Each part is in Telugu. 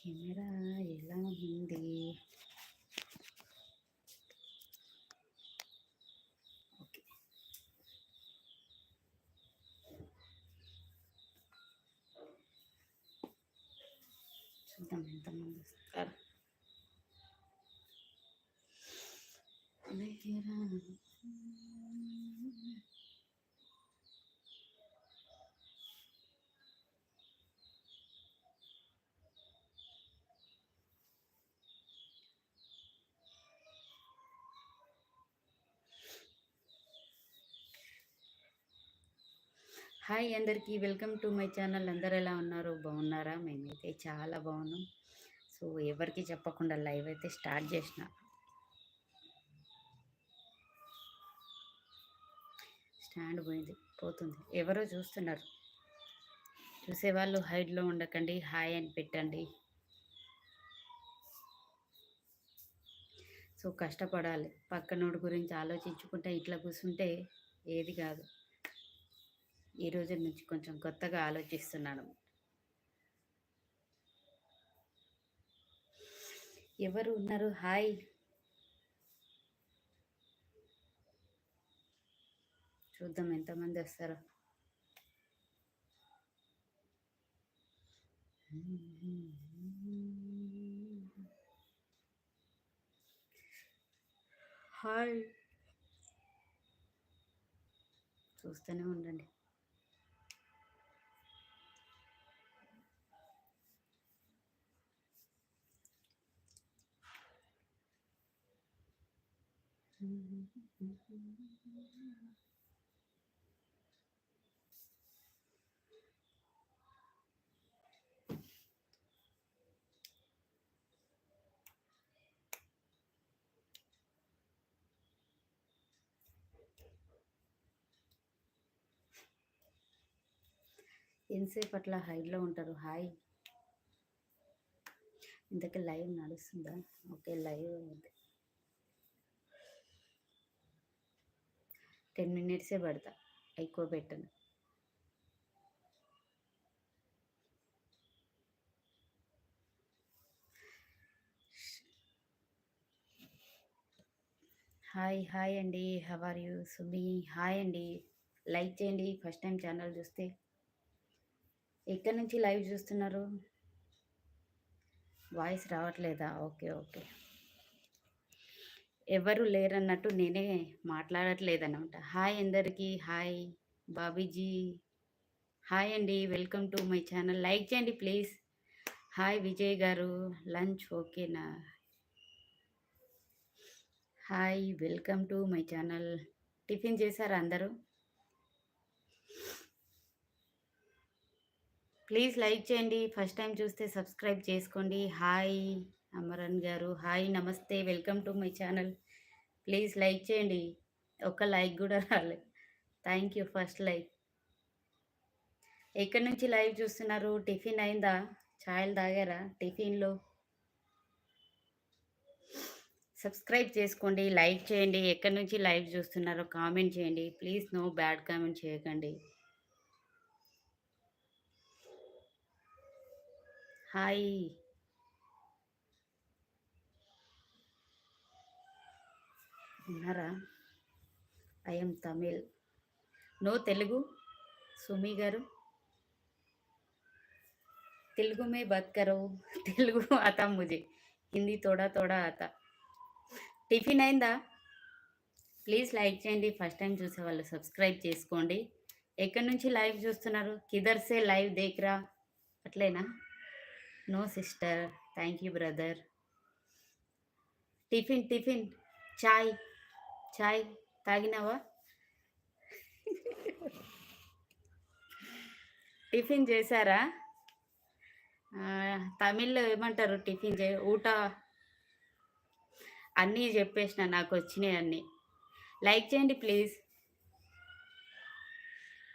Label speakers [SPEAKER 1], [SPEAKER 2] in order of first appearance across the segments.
[SPEAKER 1] కెమెరా ఎలా ఉంది ఓకే చూద్దాం ఎంతమంది వస్తారు హాయ్ అందరికీ వెల్కమ్ టు మై ఛానల్. అందరు ఎలా ఉన్నారు? బాగున్నారా? మేమైతే చాలా బాగున్నాం. సో ఎవరికి చెప్పకుండా లైవ్ అయితే స్టార్ట్ చేసిన. స్టాండ్ పోయింది పోతుంది. ఎవరో చూస్తున్నారు. చూసేవాళ్ళు హైడ్లో ఉండకండి హాయ్ అని పెట్టండి. సో కష్టపడాలి. పక్కనోడి గురించి ఆలోచించుకుంటే ఇట్లా కూర్చుంటే ఏది కాదు. ఈ రోజు నుంచి కొంచెం కొత్తగా ఆలోచిస్తున్నాను. ఎవరు ఉన్నారు? హాయ్. చూద్దాం ఎంతమంది వస్తారో. హాయ్. చూస్తూనే ఉండండి. ఎంతసేపు అట్లా హైలో ఉంటారు? హాయ్. ఇంతకీ లైవ్ నడుస్తుందా? ఓకే లైవ్ టెన్ మినిట్సే పడతా ఎక్కువ పెట్టను. హాయ్ హాయ్ అండి. How are you Sumi hi అండి. లైక్ చేయండి. ఫస్ట్ టైం ఛానల్ చూస్తే. ఎక్కడి నుంచి లైవ్ చూస్తున్నారు? వాయిస్ రావట్లేదా? ఓకే ఓకే ఎవరు లేరన్నట్టు నేనే మాట్లాడట్లేదనమాట హాయ్ అందరికీ హాయ్ బాబీజీ. హాయ్ అండి welcome to my channel. Like చేయండి please. Hi Vijay garu lunch ఓకేనా? Hi welcome to my channel. Tiffin చేశారు అందరూ? ప్లీజ్ లైక్ చేయండి. ఫస్ట్ టైం చూస్తే సబ్స్క్రైబ్ చేసుకోండి. హాయ్. అమరన్ గారు. హాయ్ నమస్తే. Welcome to my channel. Please like చేయండి. ఒక లైక్ కూడా రాలేదు థ్యాంక్ యూ ఫస్ట్ లైక్. ఎక్కడి నుంచి లైవ్ చూస్తున్నారు? టిఫిన్ అయిందా? ఛాయలు తాగారా? టిఫిన్లో? సబ్స్క్రైబ్ చేసుకోండి లైక్ చేయండి. ఎక్కడి నుంచి లైవ్ చూస్తున్నారో కామెంట్ చేయండి. ప్లీజ్ నో బ్యాడ్ కామెంట్ చేయకండి. హాయ్. ఉన్నారా? ఐఎమ్ తమిళ్. నో తెలుగు? సుమి గారు? తెలుగు మే బాత్ కరో. తెలుగు ఆతా ముజే. హిందీ తోడా తోడా ఆతా. టిఫిన్ అయిందా? ప్లీజ్ లైక్ చేయండి. ఫస్ట్ టైం చూసే వాళ్ళు సబ్స్క్రైబ్ చేసుకోండి. ఎక్కడి నుంచి లైవ్ చూస్తున్నారు? కిదర్సే లైవ్ దేక్రా అట్లేనా? No sister. Thank you brother. Tiffin tiffin. చాయ్. చాయ్ తాగినావా? టిఫిన్ చేశారా? తమిళ్ళో ఏమంటారు టిఫిన్ చే ఊట? అన్నీ చెప్పేసిన నాకు వచ్చినాయి అన్నీ. లైక్ చేయండి ప్లీజ్.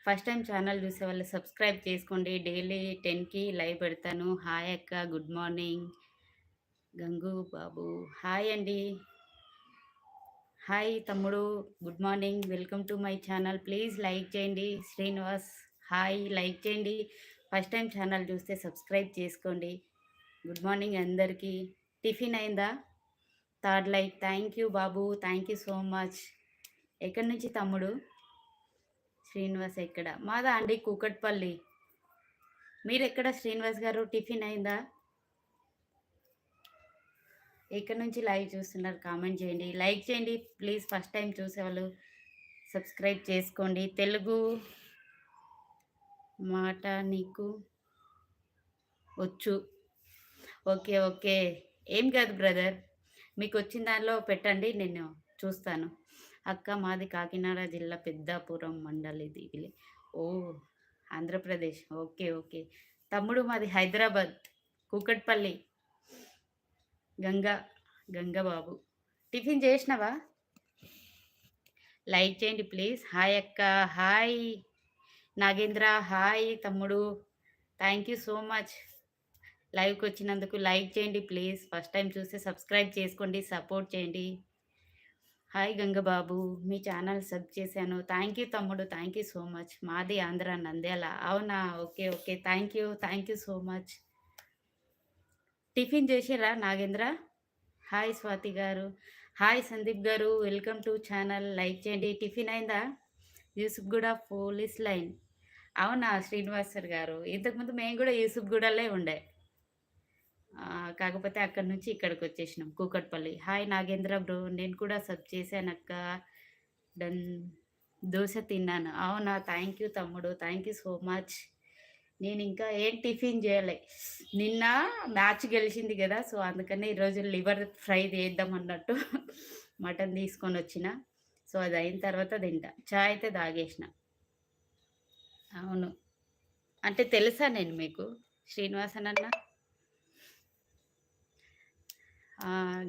[SPEAKER 1] ఫస్ట్ టైం ఛానల్ చూసే వాళ్ళు సబ్స్క్రైబ్ చేసుకోండి. డైలీ టెన్కి లైవ్ పెడతాను. హాయ్ అక్క good morning. Gangu Babu. Hi అండి. హాయ్ తమ్ముడు. Good morning welcome to my channel please like చేయండి. శ్రీనివాస్ హాయ్ లైక్ చేయండి. ఫస్ట్ టైం ఛానల్ చూస్తే సబ్స్క్రైబ్ చేసుకోండి. గుడ్ మార్నింగ్ అందరికీ. టిఫిన్ అయిందా? థర్డ్ లైక్ థ్యాంక్ యూ బాబు. థ్యాంక్ యూ సో మచ్ ఎక్కడి నుంచి తమ్ముడు? శ్రీనివాస్ ఎక్కడ? మాదా అండి కూకట్పల్లి. మీరు ఎక్కడ శ్రీనివాస్ గారు? టిఫిన్ అయిందా? ఎక్కడి నుంచి లైవ్ చూస్తున్నారు కామెంట్ చేయండి. లైక్ చేయండి. ప్లీజ్ ఫస్ట్ టైం చూసేవాళ్ళు సబ్స్క్రైబ్ చేసుకోండి. తెలుగు మాట నీకు వచ్చు. Okay okay. ఏం కాదు బ్రదర్. మీకు వచ్చిన దానిలో పెట్టండి. నేను చూస్తాను. అక్క మాది కాకినాడ జిల్లా పెద్దాపురం మండలి దిగిలి. ఓ ఆంధ్రప్రదేశ్. Okay okay. తమ్ముడు మాది హైదరాబాద్ కూకట్పల్లి. గంగా గంగబాబు టిఫిన్ చేసినవా? లైక్ చేయండి ప్లీజ్. హాయ్ అక్క హాయ్. నాగేంద్ర హాయ్ తమ్ముడు. Thank you so much. లైవ్కి వచ్చినందుకు లైక్ చేయండి ప్లీజ్. ఫస్ట్ టైం చూస్తే సబ్స్క్రైబ్ చేసుకోండి సపోర్ట్ చేయండి. హాయ్ గంగబాబు మీ ఛానల్ సబ్ చేశాను. థ్యాంక్ యూ తమ్ముడు థ్యాంక్ యూ సో మచ్. మాది ఆంధ్ర నంద్యాల. అవునా? Okay okay. Thank you thank you so much. Tiffin చేసిరా Nagendra? Hi Swathi garu. Hi Sandeep garu. Welcome to channel. Like చేయండి. టిఫిన్ అయిందా? Yousufguda police line. అవునా శ్రీనివాసర్ గారు. ఇంతకుముందు మేము కూడా యూసుఫ్గూడలే ఉండే. కాకపోతే అక్కడి నుంచి ఇక్కడికి వచ్చేసినాం. కూకట్పల్లి. Hi Nagendra bro. నేను కూడా సబ్ చేశాను అక్క. డన్. దోశ తిన్నాను. అవునా? థ్యాంక్ యూ తమ్ముడు. Thank you so much. నేను ఇంకా ఏం టిఫిన్ చేయలే? నిన్న మ్యాచ్ గెలిచింది కదా సో అందుకనే ఈరోజు లివర్ ఫ్రై చేద్దాం అన్నట్టు మటన్ తీసుకొని వచ్చిన. సో అది అయిన తర్వాత తింటా. చాయ్ అయితే తాగేసిన. అవును. అంటే తెలుసా నేను మీకు? శ్రీనివాసన్ అన్న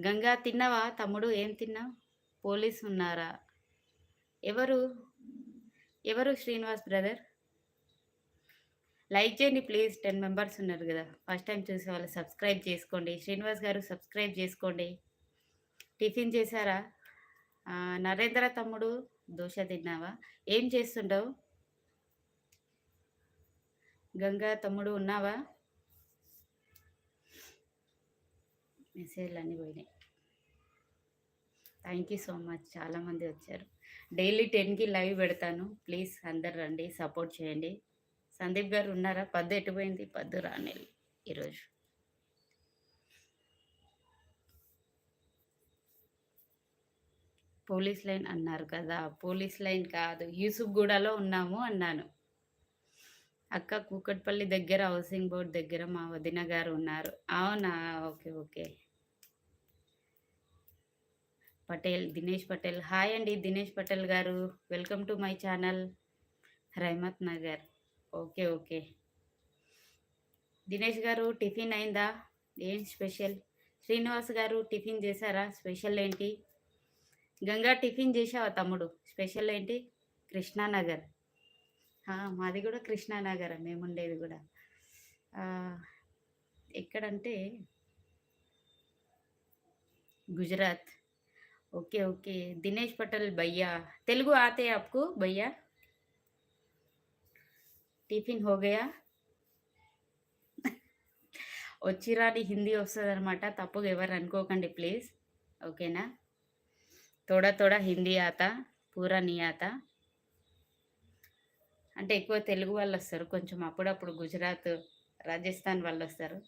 [SPEAKER 1] గంగా తిన్నావా? తమ్ముడు ఏం తిన్నావు పోలీస్ ఉన్నారా? ఎవరు? ఎవరు శ్రీనివాస్ బ్రదర్? లైక్ చేయండి ప్లీజ్. టెన్ మెంబర్స్ ఉన్నారు కదా. ఫస్ట్ టైం చూసే వాళ్ళు సబ్స్క్రైబ్ చేసుకోండి. శ్రీనివాస్ గారు సబ్స్క్రైబ్ చేసుకోండి. టిఫిన్ చేశారా? నరేంద్ర తమ్ముడు దోశ తిన్నావా? ఏం చేస్తుండవు? గంగా తమ్ముడు ఉన్నావా? మెసేజ్లు అన్నీ పోయినాయి థ్యాంక్ యూ సో మచ్ చాలామంది వచ్చారు. డైలీ టెన్కి లైవ్ పెడతాను. ప్లీజ్ అందరు రండి. సపోర్ట్ చేయండి. సందీప్ గారు ఉన్నారా? పద్దు ఎటుపోయింది పద్దు రానేది ఈరోజు. పోలీస్ లైన్ అన్నారు కదా పోలీస్ లైన్ కాదు యూసుఫ్గూడలో ఉన్నాము అన్నాను. అక్క కూకట్పల్లి దగ్గర హౌసింగ్ బోర్డ్ దగ్గర మా వదిన గారు ఉన్నారు. అవునా? Okay okay. Patel Dinesh Patel. Hi అండి Dinesh Patel garu. Welcome to my channel Rahmat Nagar. Okay okay. Dinesh garu tiffin అయిందా? ఏం స్పెషల్? శ్రీనివాస్ గారు టిఫిన్ చేశారా? స్పెషల్ ఏంటి? గంగా టిఫిన్ చేసావా తమ్ముడు? స్పెషల్ ఏంటి? కృష్ణానగర్. మాది కూడా కృష్ణానగర్ మేముండేది కూడా. ఎక్కడంటే గుజరాత్. Okay okay. దినేష్ పటేల్ భయ్యా. తెలుగు ఆతే ఆప్కు భయ్యా? టిఫిన్ హోగయా వచ్చిరాని హిందీ వస్తుంది అనమాట తప్పుగా ఎవరు అనుకోకండి ప్లీజ్. ఓకేనా? తోడా తోడా హిందీ ఆత పూరా నీ ఆత. అంటే ఎక్కువ తెలుగు వాళ్ళు వస్తారు. కొంచెం అప్పుడప్పుడు గుజరాత్ రాజస్థాన్ వాళ్ళు వస్తారు.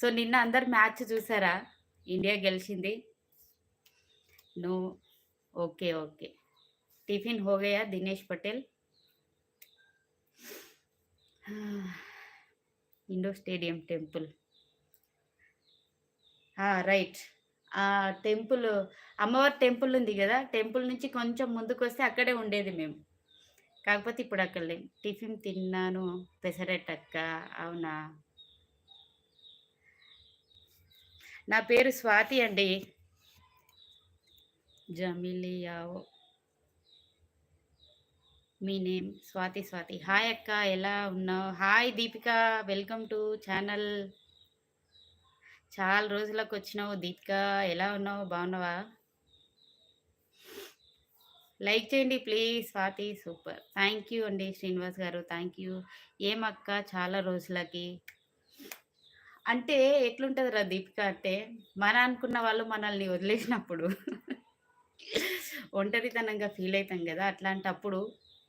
[SPEAKER 1] సో నిన్న అందరు మ్యాచ్ చూసారా? ఇండియా గెలిచింది. నువ్వు okay okay. Tiffin హోగయా Dinesh Patel? Indo stadium temple. Right. ఆ టెంపుల్ అమ్మవారి టెంపుల్ ఉంది కదా టెంపుల్ నుంచి కొంచెం ముందుకు వస్తే అక్కడే ఉండేది మేము. కాకపోతే ఇప్పుడు అక్కడ లేం. టిఫిన్ తిన్నాను పెసరట్టక్క అవునా? నా పేరు స్వాతి అండి. జమిలియావో. మీ నేమ్ స్వాతి స్వాతి. హాయ్ అక్క ఎలా ఉన్నావు? Hi Deepika welcome to channel. చాలా రోజులకు వచ్చినావు దీపిక. ఎలా ఉన్నావు? బాగున్నావా? లైక్ చేయండి please Swathi super. Thank you అండి శ్రీనివాస్ గారు థ్యాంక్ యూ. ఏమక్క చాలా రోజులకి? అంటే ఎట్లుంటుందిరా దీపిక అంటే, మన అనుకున్న వాళ్ళు మనల్ని వదిలేసినప్పుడు ఒంటరితనంగా ఫీల్ అవుతాం కదా అట్లాంటప్పుడు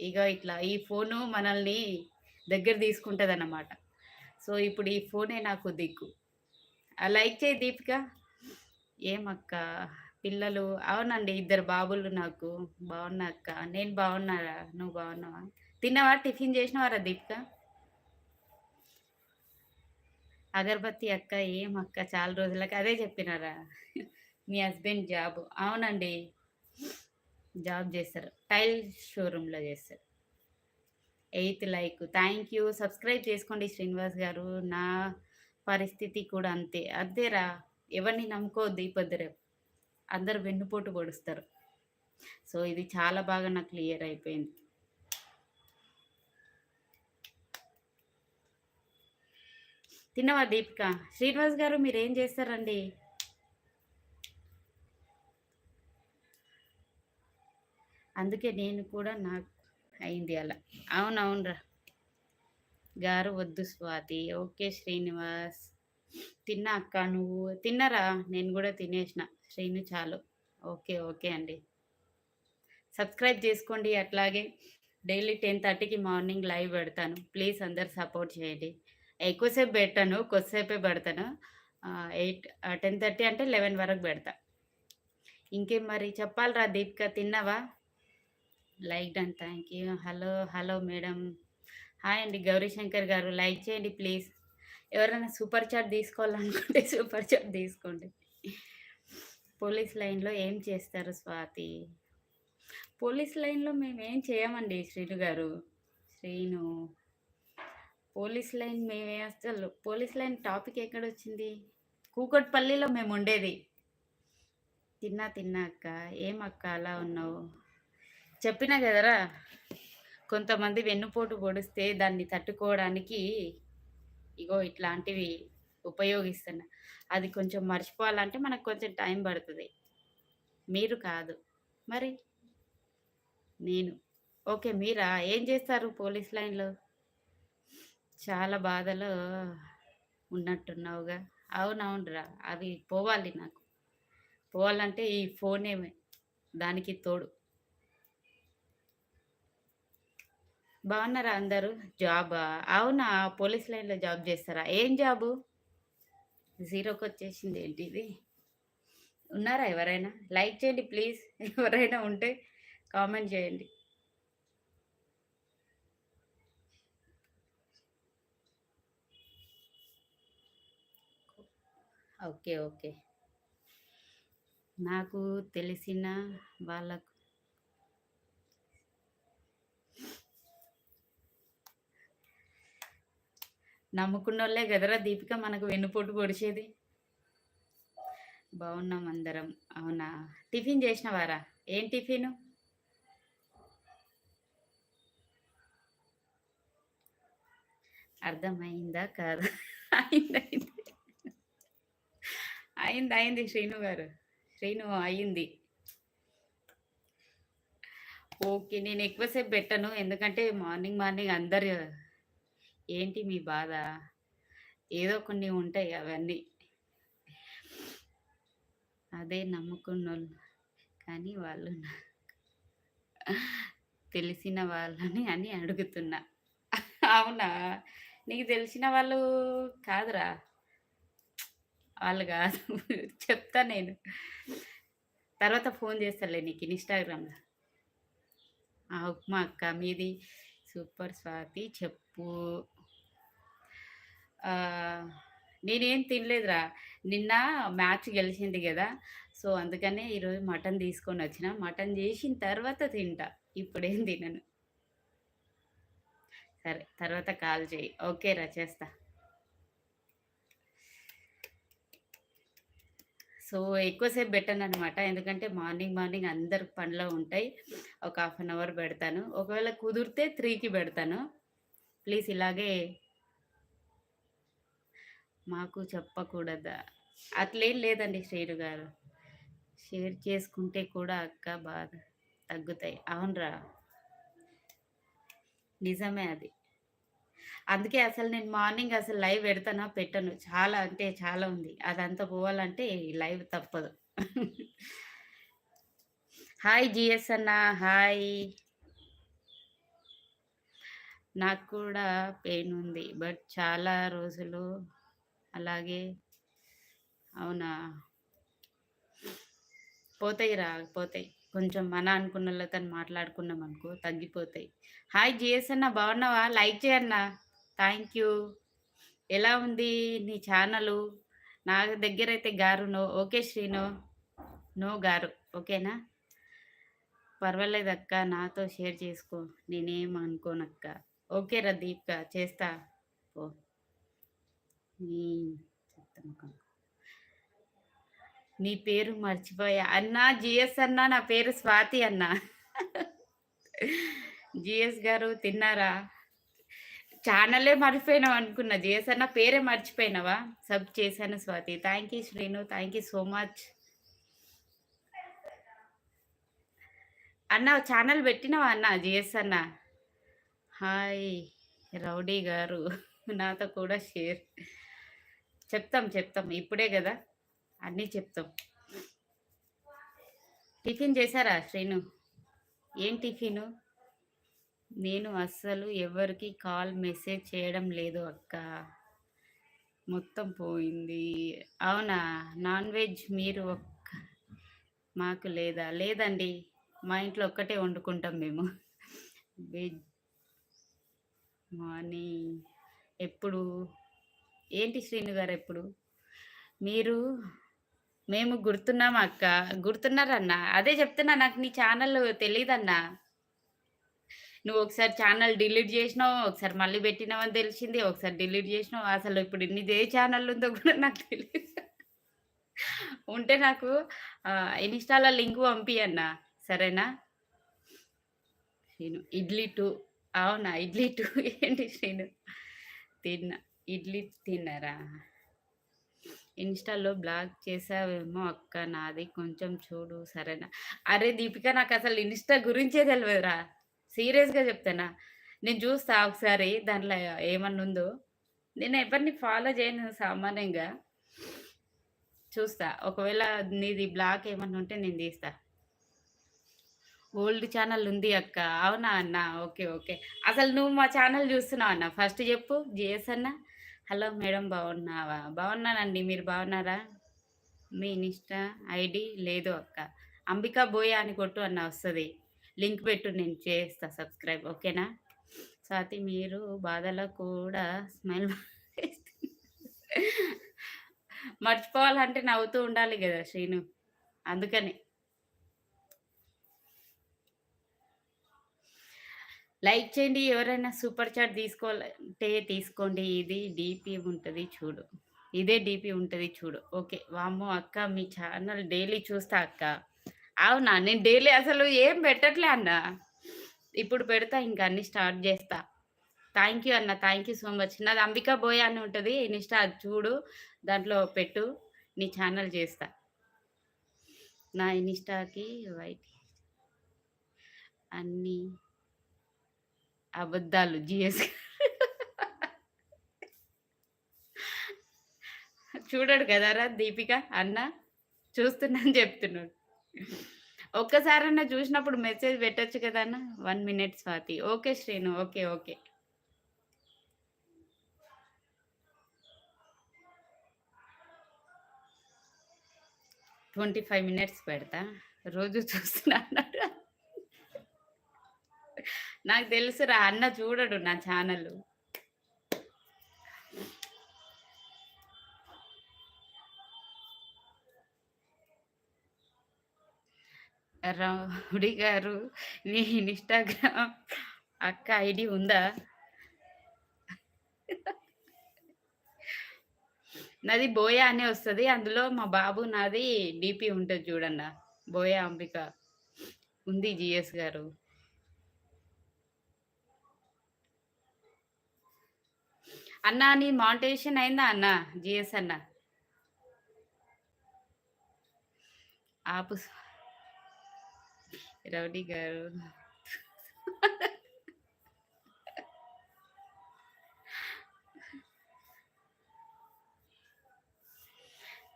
[SPEAKER 1] ఇక ఇట్లా ఈ ఫోను మనల్ని దగ్గర తీసుకుంటదనమాట. సో, ఇప్పుడు ఈ ఫోనే నాకు దిక్కు. లైక్ చేయి దీపిక. ఏమక్క పిల్లలు అవునండి. ఇద్దరు బాబులు నాకు. బాగున్నా అక్క. నేను బాగున్నారా నువ్వు బాగున్నావా తిన్నావా? టిఫిన్ చేసినవారా దీపిక? అగరబత్తి అక్క ఏమక్క చాలా రోజులకి అదే చెప్పినారా? మీ హస్బెండ్ జాబ్ అవునండి. జాబ్ చేస్తారు. టైల్ షోరూంలో చేస్తారు. Eighth like. Thank you. Subscribe చేసుకోండి శ్రీనివాస్ గారు. నా పరిస్థితి కూడా అంతే. అంతేరా ఎవరిని నమ్ముకోవద్దు ఈ పొద్దురేపు. వెన్నుపోటు పొడుస్తారు. సో, ఇది చాలా బాగా నాకు క్లియర్ అయిపోయింది. తిన్నావా దీపిక? శ్రీనివాస్ గారు మీరేం చేస్తారండి? అందుకే నేను కూడా నాకు అయింది అలా. అవునవునురా. గారు వద్దు స్వాతి. ఓకే శ్రీనివాస్. తిన్నా అక్క నువ్వు? తిన్నరా నేను కూడా తినేసిన. శ్రీను చాలు. ఓకే. ఓకే అండి. సబ్స్క్రైబ్ చేసుకోండి అట్లాగే డైలీ 10:30కి మార్నింగ్ లైవ్ పెడతాను. ప్లీజ్ అందరు సపోర్ట్ చేయండి. ఎక్కువసేపు పెట్టను. కొద్దిసేపే పెడతాను. ఎయిట్ టెన్ థర్టీ అంటే 11 వరకు పెడతా. ఇంకేం మరి చెప్పాలిరా దీపిక తిన్నావా? Like done. Thank you. Hello, hello madam. Hi అండి గౌరీశంకర్ గారు. లైక్ చేయండి ప్లీజ్. ఎవరైనా సూపర్ చాట్ తీసుకోవాలనుకుంటే సూపర్ చాట్ తీసుకోండి. పోలీస్ లైన్‌లో ఏం చేస్తారు స్వాతి? పోలీస్ లైన్‌లో మేమేం చేయమండి శ్రీను గారు. శ్రీను. పోలీస్ లైన్ మేమే అసలు పోలీస్ లైన్ టాపిక్ ఎక్కడ వచ్చింది కూకట్పల్లిలో మేము ఉండేది తిన్నా, తిన్నా అక్క. ఏం అక్క అలా ఉన్నావు? చెప్పినా కదరా కొంతమంది వెన్నుపోటు పొడిస్తే దాన్ని తట్టుకోవడానికి ఇగో ఇట్లాంటివి ఉపయోగిస్తున్నా. అది కొంచెం మర్చిపోవాలంటే మనకు కొంచెం టైం పడుతుంది మీరు కాదు. మరి? నేను. ఓకే. మీరా? ఏం చేస్తారు పోలీస్ లైన్‌లో? చాలా బాధలో ఉన్నట్టున్నావుగా. అవునవునురా. అవి పోవాలి నాకు. పోవాలంటే ఈ ఫోనే దానికి తోడు. బాగున్నారా అందరూ? జాబా? అవునా? పోలీస్ లైన్‌లో జాబ్ చేస్తారా? ఏం జాబు? జీరోకి వచ్చేసింది ఏంటి ఏంటిది? ఉన్నారా ఎవరైనా? లైక్ చేయండి ప్లీజ్. ఎవరైనా ఉంటే కామెంట్ చేయండి. ఓకే. ఓకే. నాకు తెలిసిన వాళ్ళకు నమ్ముకున్నోళ్ళే కదరా దీపిక మనకు వెన్నుపోటు పొడిచేది. బాగున్నాం అందరం. అవునా? టిఫిన్ చేసినవారా? ఏం టిఫిను? అర్థమైందా కాదు అయింది అయింది. అయింది శ్రీను గారు. శ్రీను అయింది. ఓకే. నేను ఎక్కువసేపు పెట్టను. ఎందుకంటే మార్నింగ్, మార్నింగ్ అందరు ఏంటి మీ బాధ? ఏదో కొన్ని ఉంటాయి అవన్నీ. అదే నమ్ముకున్నోళ్ళు. కానీ వాళ్ళు తెలిసిన వాళ్ళని అని అడుగుతున్నా. అవునా? నీకు తెలిసిన వాళ్ళు కాదురా. వాళ్ళు కాదు. చెప్తా నేను. తర్వాత ఫోన్ చేస్తాలే నీకు ఇన్‌స్టాగ్రామ్‌లో. ఆ! ఉప్మా అక్క. మీది? సూపర్ స్వాతి చెప్పు. నేనేం తినలేదురా. నిన్న మ్యాచ్ గెలిచింది కదా సో, అందుకనే ఈరోజు మటన్ తీసుకొని వచ్చిన మటన్ చేసిన తర్వాత తింటా. ఇప్పుడేం తినను. సరే. తర్వాత కాల్ చేయి ఓకే రా చేస్తా. సో, ఎక్కువసేపు పెట్టాను పెట్టననమాట. ఎందుకంటే మార్నింగ్, మార్నింగ్ అందరు పనిలో ఉంటాయి. ఒక హాఫ్ అన్ అవర్ పెడతాను. ఒకవేళ కుదిరితే త్రీకి పెడతాను. ప్లీజ్ ఇలాగే మాకు చెప్పకూడదా? అట్లేం లేదండి శ్రీను గారు. షేర్ చేసుకుంటే కూడా అక్క బాధ తగ్గుతాయి. అవునురా. నిజమే అది. అందుకే అసలు నేను మార్నింగ్ అసలు లైవ్ పెడతానా పెట్టను చాలా అంటే చాలా ఉంది అదంతా పోవాలంటే లైవ్ తప్పదు హాయ్ జిఎస్ అన్న హాయ్ నాకు కూడా పెయిన్ ఉంది బట్ చాలా రోజులు అలాగే అవునా? పోతాయి రా పోతాయి. కొంచెం మన అనుకున్న వాళ్ళతో మాట్లాడుకున్నాం అనుకో తగ్గిపోతాయి. హాయ్ జిఎస్ అన్న బాగున్నావా? లైక్ చేయన్నా థ్యాంక్ యూ. ఎలా ఉంది నీ ఛానలు? నా దగ్గర అయితే గారు నో ఓకే శ్రీను. నో గారు ఓకేనా? పర్వాలేదు అక్క నాతో షేర్ చేసుకో. నేనేం అనుకోనక్క. ఓకే రా దీప్క చేస్తా. ఓ నీ పేరు మర్చిపోయా. అన్నా జిఎస్ అన్నా నా పేరు స్వాతి అన్న. జిఎస్ గారు తిన్నారా? ఛానలే మర్చిపోయినావు అనుకున్నా. జిఎస్ అన్న పేరే మర్చిపోయినావా? సబ్ చేశాను Swathi. Thank you Srinu. Thank you so much. అన్న ఛానల్ పెట్టినావా అన్న జిఎస్ అన్న? హాయ్ రౌడీ గారు. నాతో కూడా షేర్. చెప్తాం చెప్తాం. ఇప్పుడే కదా. అన్నీ చెప్తాం. టిఫిన్ చేశారా శ్రీను? ఏం టిఫిను? నేను అస్సలు ఎవరికి కాల్ మెసేజ్ చేయడం లేదు అక్క. మొత్తం పోయింది. అవునా? నాన్ వెజ్ మీరు ఒక్క మాకు లేదా? లేదండి. మా ఇంట్లో ఒక్కటే వండుకుంటాం మేము. వెజ్ మార్నింగ్ ఎప్పుడు ఏంటి శ్రీను గారు ఎప్పుడు? మీరు మేము గుర్తున్నాం అక్క? గుర్తున్నారన్నా? అదే చెప్తున్నా నాకు నీ ఛానల్ తెలియదన్నా నువ్వు ఒకసారి ఛానల్ డిలీట్ చేసినావు ఒకసారి మళ్ళీ పెట్టినావు అని తెలిసింది ఒకసారి డిలీట్ చేసినావు. అసలు ఇప్పుడు ఇన్ని ఏ ఛానల్ ఉందో కూడా నాకు తెలియదు ఉంటే నాకు ఇన్స్టాలో లింక్ పంపి అన్న. సరేనా? శ్రీను ఇడ్లీ టూ. అవునా? ఇడ్లీ టూ. ఏంటి శ్రీను? తిన్నా. ఇడ్లీ తిన్నారా ఇన్‌స్టాలో బ్లాక్ చేసావేమో అక్క నాది కొంచెం చూడు సరేనా? అరే దీపిక నాకు అసలు ఇన్‌స్టా గురించే తెలియదురా సీరియస్‌గా చెప్తానా నేను చూస్తా ఒకసారి దాంట్లో ఏమన్నా ఉందో. నేను ఎవరిని ఫాలో చేయను సామాన్యంగా. చూస్తా. ఒకవేళ నీది బ్లాక్ ఏమన్నా ఉంటే నేను తీస్తా. ఓల్డ్ ఛానల్ ఉంది అక్క. అవునా అన్న? ఓకే. ఓకే. అసలు నువ్వు మా ఛానల్ చూస్తున్నావు అన్న? ఫస్ట్ చెప్పు జిఎస్ అన్నా హలో మేడం బాగున్నావా? బాగున్నానండి మీరు బాగున్నారా? మీ ఇన్స్టా ఐడి లేదు అక్క. అంబికా బోయా అని కొట్టు అన్న వస్తుంది. లింక్ పెట్టు నేను చేస్తా సబ్స్క్రైబ్ ఓకేనా? స్వాతి మీరు బాధలో కూడా స్మైల్ మర్చిపోవాలంటే నవ్వుతూ ఉండాలి కదా శ్రీను. అందుకని. లైక్ చేయండి. ఎవరైనా సూపర్ చాట్ తీసుకోవాలంటే తీసుకోండి. ఇది డీపీ ఉంటుంది చూడు. ఇదే డీపీ ఉంటుంది చూడు. ఓకే. వామ్మో అక్క మీ ఛానల్ డైలీ చూస్తా అక్క. అవునా? నేను డైలీ అసలు ఏం పెట్టట్లే అన్న. ఇప్పుడు పెడతా ఇంకా అన్ని స్టార్ట్ చేస్తా. థ్యాంక్ యూ అన్న. థ్యాంక్ యూ సో మచ్ నాది అంబికా బోయ్ అని ఉంటుంది. ఇన్స్టా చూడు. దాంట్లో పెట్టు. నీ ఛానల్ చేస్తా. నా ఇన్స్టాకి వైట్ అన్నీ అబద్ధాలు జిఎస్ చూడడు కదారా దీపిక అన్న చూస్తున్నాను చెప్తున్నాడు. ఒక్కసారన్నా చూసినప్పుడు మెసేజ్ పెట్టచ్చు కదా అన్న? One minute Swathi. Okay Srinu okay okay. Twenty five minutes పెడతా. రోజు చూస్తున్నా అన్నారు నాకు తెలుసురా అన్న చూడడు నా ఛానల్. రౌడి గారు నీ ఇన్స్టాగ్రామ్ అక్క ఐడి ఉందా? నాది బోయా అనే వస్తుంది అందులో మా బాబు నాది డిపి ఉంటుంది చూడండి బోయా అంబిక. ఉంది జిఎస్ గారు. అన్నా నీ మాంటేషన్ అయిందా అన్న? జిఎస్ అన్న. ఆపు. రౌడీ గారు.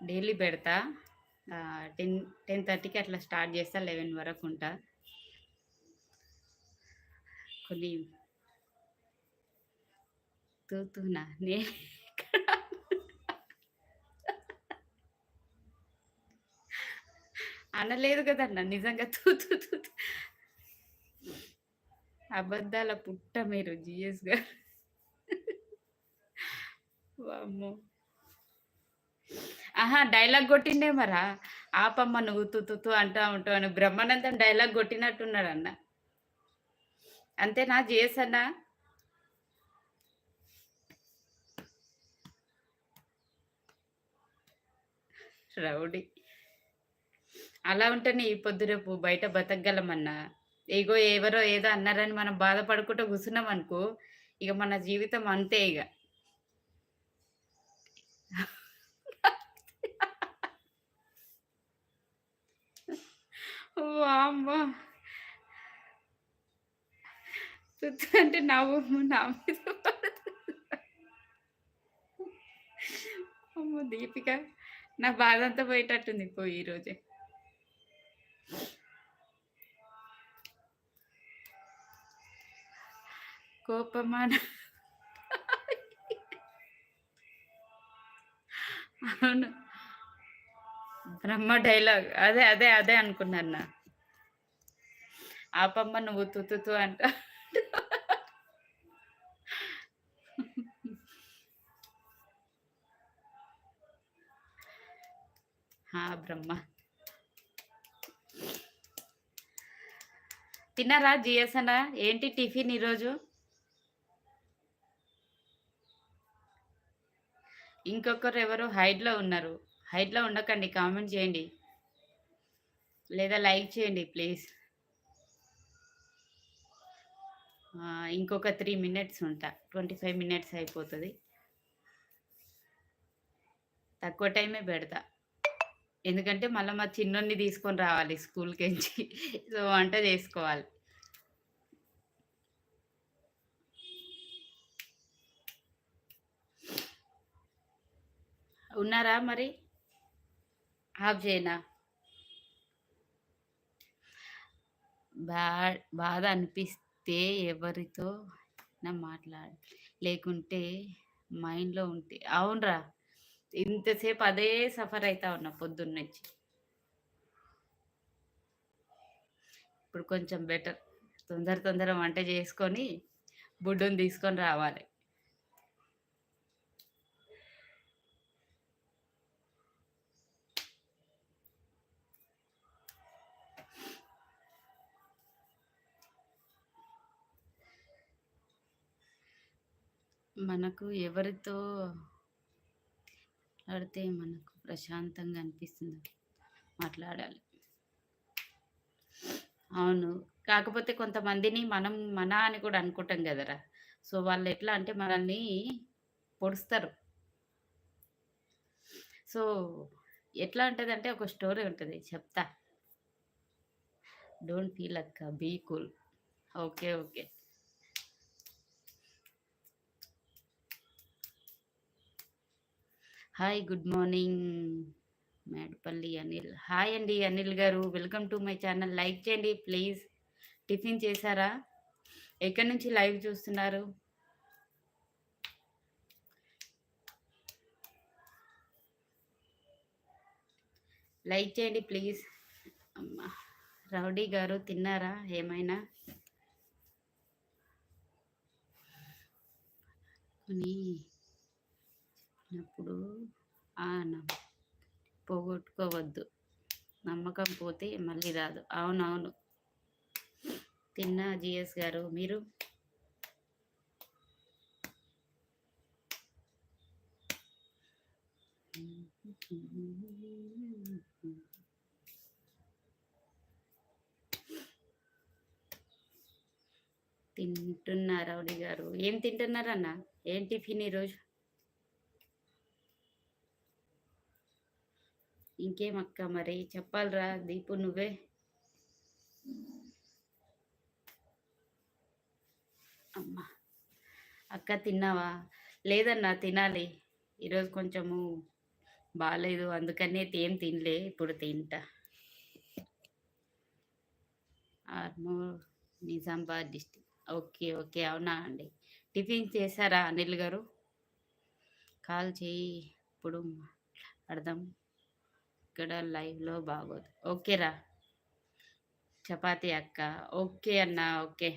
[SPEAKER 1] డైలీ పెడతా. టెన్ టెన్ థర్టీకి అట్లా స్టార్ట్ చేస్తా లెవెన్ వరకు ఉంటా. కొన్ని తూతున్నా నే అనలేదు కదన్న నిజంగా తూ తూ అబద్ధాల పుట్ట మీరు జిఎస్ గారు. వామ్మో. ఆహా డైలాగ్ కొట్టిండే మరా? ఆపమ్మ నువ్వు తుతుతు అంటా ఉంటావు అని బ్రహ్మానందం డైలాగ్ కొట్టినట్టున్నాడు అన్న. అంతేనా జిఎస్ అన్నా? రౌడీ. అలా ఉంటేనే ఈ పొద్దు రేపు బయట బతకగలమన్నా. ఇగో ఎవరో ఏదో అన్నారని మనం బాధపడుకుంటూ కూర్చున్నాం అనుకో ఇక మన జీవితం అంతే ఇక వామ్మో తుత్తు అంటే నవ్వు నా మీద అమ్మో దీపిక. నా బాధ అంతా పోయేటట్టుంది పో ఈరోజే కోపమాన అవును. బ్రహ్మ డైలాగ్. అదే అదే అదే అనుకున్నాను ఆపమ్మ నువ్వు తుతుతు అంట. హా బ్రహ్మ. తిన్నారా జిఎస్ అన్న ఏంటి టిఫిన్ ఈరోజు? ఇంకొకరు ఎవరు హైట్లో ఉన్నారు. హైట్లో ఉండకండి కామెంట్ చేయండి. లేదా లైక్ చేయండి ప్లీజ్. ఇంకొక త్రీ మినిట్స్ ఉంటా. ట్వంటీ ఫైవ్ మినిట్స్ అయిపోతుంది. తక్కువ టైమే పెడతా. ఎందుకంటే మళ్ళీ మా చిన్నోన్ని తీసుకొని రావాలి స్కూల్కి నుంచి సో వంట చేసుకోవాలి. ఉన్నారా మరి? ఆఫ్ చేయనా? బా బాధ అనిపిస్తే ఎవరితో నా మాట్లాడ లేకుంటే మైండ్లో ఉంటే. అవునరా. ఇంతసేపు అదే సఫర్ అవుతా ఉన్నా పొద్దున్న నుంచి. ఇప్పుడు కొంచెం బెటర్. తొందర తొందర వంట చేసుకొని బుడ్డుని తీసుకొని రావాలి. మనకు ఎవరితో మాట్లాడితే మనకు ప్రశాంతంగా అనిపిస్తుంది మాట్లాడాలి. అవును. కాకపోతే కొంతమందిని మనం మన అని కూడా అనుకుంటాం కదరా. సో వాళ్ళు ఎట్లా అంటే మనల్ని పొడుస్తారు. సో ఎట్లా ఉంటుంది అంటే ఒక స్టోరీ ఉంటుంది. చెప్తా. డోంట్ ఫీల్ అక్క be cool okay okay. Hi good morning. Medapalli Anil. Hi అండి Anil garu. Welcome to my channel. Like చేయండి ప్లీజ్. టిఫిన్ చేశారా? ఎక్కడి నుంచి లైవ్ చూస్తున్నారు? లైక్ చేయండి ప్లీజ్. అమ్మా రౌడీ గారు తిన్నారా? ఏమైనా? కొని అప్పుడు ఆ నమ్మ పోగొట్టుకోవద్దు. నమ్మకం పోతే మళ్ళీ రాదు. అవునవును. తిన్నా జిఎస్ గారు మీరు? తింటున్నారు రౌడీ గారు. ఏం తింటున్నారన్న? ఏం టిఫిన్ ఈరోజు? ఇంకేం మరి? చెప్పాలిరా దీపు నువ్వే. అమ్మా. అక్క తిన్నావా? లేదన్నా తినాలి. ఈరోజు కొంచెము బాగాలేదు అందుకనే ఏం తినలే ఇప్పుడు తింటా. Armoor Nizamabad district. Okay okay అవునా అండి. టిఫిన్ చేశారా అనిల్ గారు? కాల్ చేయి ఇప్పుడు అర్థం ఇక్కడ లైవ్లో బాగోదు. ఓకేరా చపాతి అక్క. ఓకే అన్న ఓకే.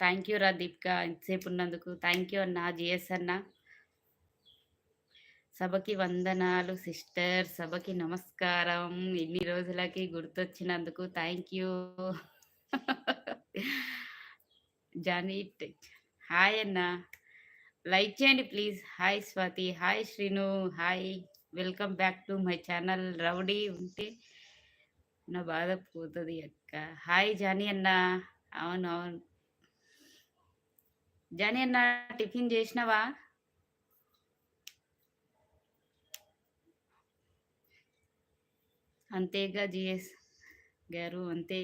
[SPEAKER 1] థ్యాంక్ యూ రా దీప్క ఇంతసేపు ఉన్నందుకు. థ్యాంక్ యూ అన్న జిఎస్ అన్న. సభకి వందనాలు సిస్టర్. సభకి నమస్కారం. ఇన్ని రోజులకి గుర్తొచ్చినందుకు థ్యాంక్ యూ. జానీ హాయ్ అన్న. లైక్ చేయండి please. Hi Swathi. Hi Srinu. Hi. Welcome back to my channel rowdy ఉంటే నా బాధ పోతుంది అక్క. హాయ్ జానీ అన్న. అవును అవును. జానీ అన్న టిఫిన్ చేసినావా? అంతేగా జిఎస్ గారు అంతే.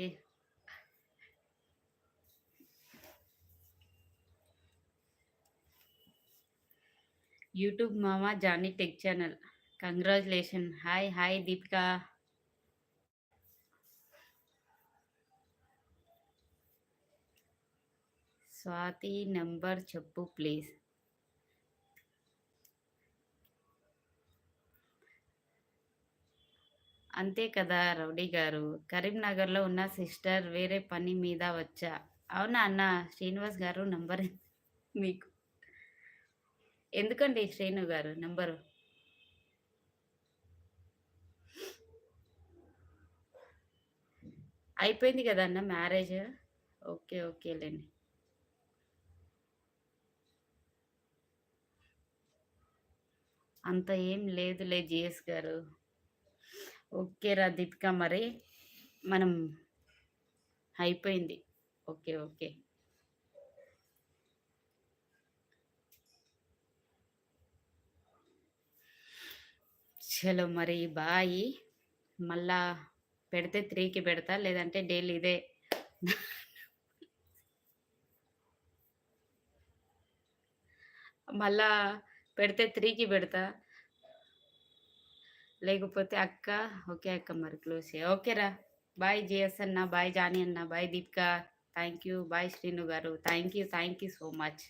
[SPEAKER 1] యూట్యూబ్ మామా Johnny tech channel. Congratulation. Hi hi Deepika. Swathi number చెప్పు ప్లీజ్. అంతే కదా రౌడీ గారు. కరీంనగర్లో ఉన్న సిస్టర్ వేరే పని మీద వచ్చా? అవునా అన్న? శ్రీనివాస్ గారు నంబర్ మీకు. ఎందుకండి శ్రీను గారు నంబరు? అయిపోయింది కదా అన్న మ్యారేజ్? ఓకే ఓకేలేండి అంత ఏం లేదులే జిఎస్ గారు. ఓకే రా దీపిక మరి. మనం అయిపోయింది. Okay okay. చలో మరి బాయ్. మళ్ళా పెడితే త్రీకి పెడతా లేదంటే డైలీ ఇదే. మళ్ళా పెడితే త్రీకి పెడతా. లేకపోతే అక్క ఓకే అక్క మరి క్లోజ్ ఓకేరా బాయ్ జిఎస్ అన్న బాయ్ జానీ అన్న bye Deepika. Thank you bye Srinu garu. Thank you thank you so much.